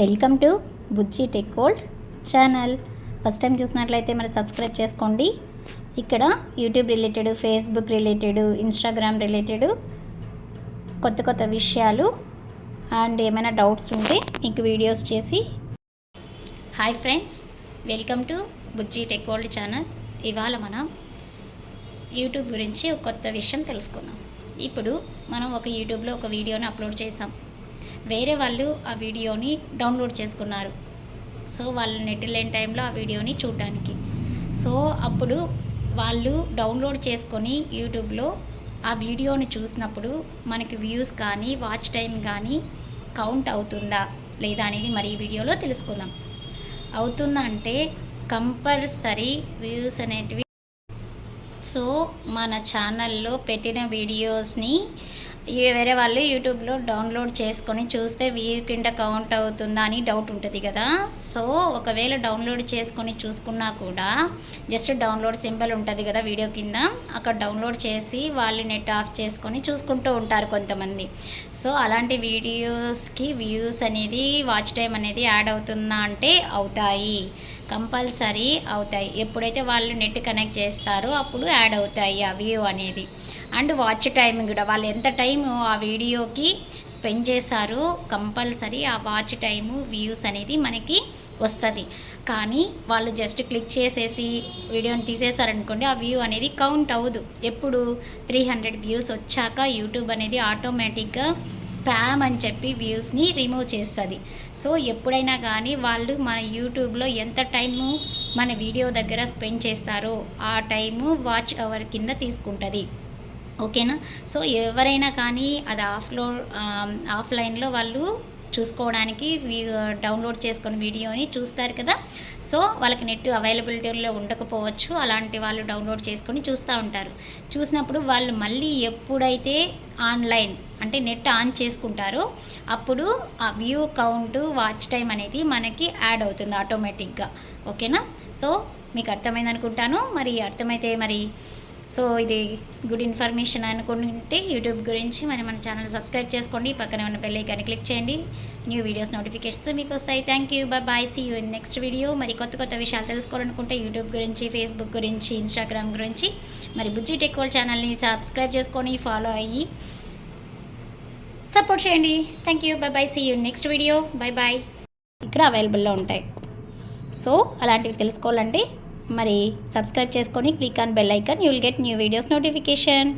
Welcome to Bujji tech gold channel. First time చూసినట్లయితే మరి subscribe చేసుకోండి. ఇక్కడ YouTube related Facebook related Instagram related కొత్త కొత్త విషయాలు అండ్ ఏమైనా డౌట్స్ ఉంటే మీకు వీడియోస్ చేసి hi friends welcome to Bujji tech gold channel. ఇవాళ మనం యూట్యూబ్ గురించి ఒక కొత్త విషయం తెలుసుకుందాం. ఇప్పుడు మనం ఒక యూట్యూబ్లో ఒక వీడియోని అప్లోడ్ చేసాం. వేరే వాళ్ళు ఆ వీడియోని డౌన్లోడ్ చేసుకున్నారు. సో వాళ్ళు నెట్ లేని టైంలో ఆ వీడియోని చూడడానికి. సో అప్పుడు వాళ్ళు డౌన్లోడ్ చేసుకొని యూట్యూబ్లో ఆ వీడియోని చూసినప్పుడు మనకి వ్యూస్ కానీ వాచ్ టైం కానీ కౌంట్ అవుతుందా? లేదా అనేది మరి ఈ వీడియోలో తెలుసుకుందాం. అవుతుందా అంటే కంపల్సరీ వ్యూస్ అనేటివి. సో మన ఛానల్లో పెట్టిన వీడియోస్ని వేరే వాళ్ళు యూట్యూబ్లో డౌన్లోడ్ చేసుకొని చూస్తే వ్యూ కింద కౌంట్ అవుతుందా అని డౌట్ ఉంటుంది కదా. సో ఒకవేళ డౌన్లోడ్ చేసుకొని చూసుకున్నా కూడా జస్ట్ డౌన్లోడ్ సింబల్ ఉంటుంది కదా వీడియో కింద. అక్కడ డౌన్లోడ్ చేసి వాళ్ళు నెట్ ఆఫ్ చేసుకొని చూసుకుంటూ ఉంటారు కొంతమంది. సో అలాంటి వీడియోస్కి వ్యూస్ అనేది వాచ్ టైం అనేది యాడ్ అవుతుందా అంటే అవుతాయి. కంపల్సరీ అవుతాయి. ఎప్పుడైతే వాళ్ళు నెట్ కనెక్ట్ చేస్తారో అప్పుడు యాడ్ అవుతాయి ఆ వ్యూ అనేది. అండ్ వాచ్ టైం కూడా. వాళ్ళు ఎంత టైం ఆ వీడియోకి స్పెండ్ చేశారో కంపల్సరీ ఆ వాచ్ టైము వ్యూస్ అనేది మనకి వస్తుంది. కానీ వాళ్ళు జస్ట్ క్లిక్ చేసేసి వీడియోని తీసేశారనుకోండి ఆ వ్యూ అనేది కౌంట్ అవ్వదు. ఎప్పుడు? త్రీ హండ్రెడ్ వ్యూస్ వచ్చాక యూట్యూబ్ అనేది ఆటోమేటిక్గా స్పామ్ అని చెప్పి వ్యూస్ని రిమూవ్ చేస్తుంది. సో ఎప్పుడైనా కానీ వాళ్ళు మన యూట్యూబ్లో ఎంత టైము మన వీడియో దగ్గర స్పెండ్ చేస్తారో ఆ టైము వాచ్ అవర్ కింద తీసుకుంటుంది. ఓకేనా? సో ఎవరైనా కానీ అది ఆఫ్లో ఆఫ్లైన్లో వాళ్ళు చూసుకోవడానికి వీ- డౌన్లోడ్ చేసుకుని వీడియోని చూస్తారు కదా? సో వాళ్ళకి నెట్ అవైలబిలిటీలో ఉండకపోవచ్చు. అలాంటి వాళ్ళు డౌన్లోడ్ చేసుకొని చూస్తూ ఉంటారు. చూసినప్పుడు వాళ్ళు మళ్ళీ ఎప్పుడైతే ఆన్లైన్ అంటే నెట్ ఆన్ చేసుకుంటారో అప్పుడు ఆ వ్యూ కౌంట్ వాచ్ టైం అనేది మనకి యాడ్ అవుతుంది ఆటోమేటిక్గా. ఓకేనా? సో మీకు అర్థమైంది అనుకుంటాను మరి అర్థమైతే మరి సో ఇది గుడ్ ఇన్ఫర్మేషన్ అనుకుంటే యూట్యూబ్ గురించి మరి మన ఛానల్ సబ్స్క్రైబ్ చేసుకోండి. పక్కనే ఉన్న బెల్ ఐకాన్ని క్లిక్ చేయండి. న్యూ వీడియోస్ నోటిఫికేషన్స్ మీకు వస్తాయి. Thank you bye bye see you in next video మరి కొత్త కొత్త విషయాలు తెలుసుకోవాలనుకుంటే యూట్యూబ్ గురించి ఫేస్బుక్ గురించి ఇన్స్టాగ్రామ్ గురించి మరి బుజ్జి టెక్వల్ ఛానల్ని సబ్స్క్రైబ్ చేసుకొని ఫాలో అయ్యి సపోర్ట్ చేయండి. Thank you bye bye see you next video bye bye ఇక్కడ అవైలబుల్లో ఉంటాయి. సో అలాంటివి తెలుసుకోవాలంటే మరి సబ్స్క్రైబ్ చేసుకొని click on bell icon you will get new videos notification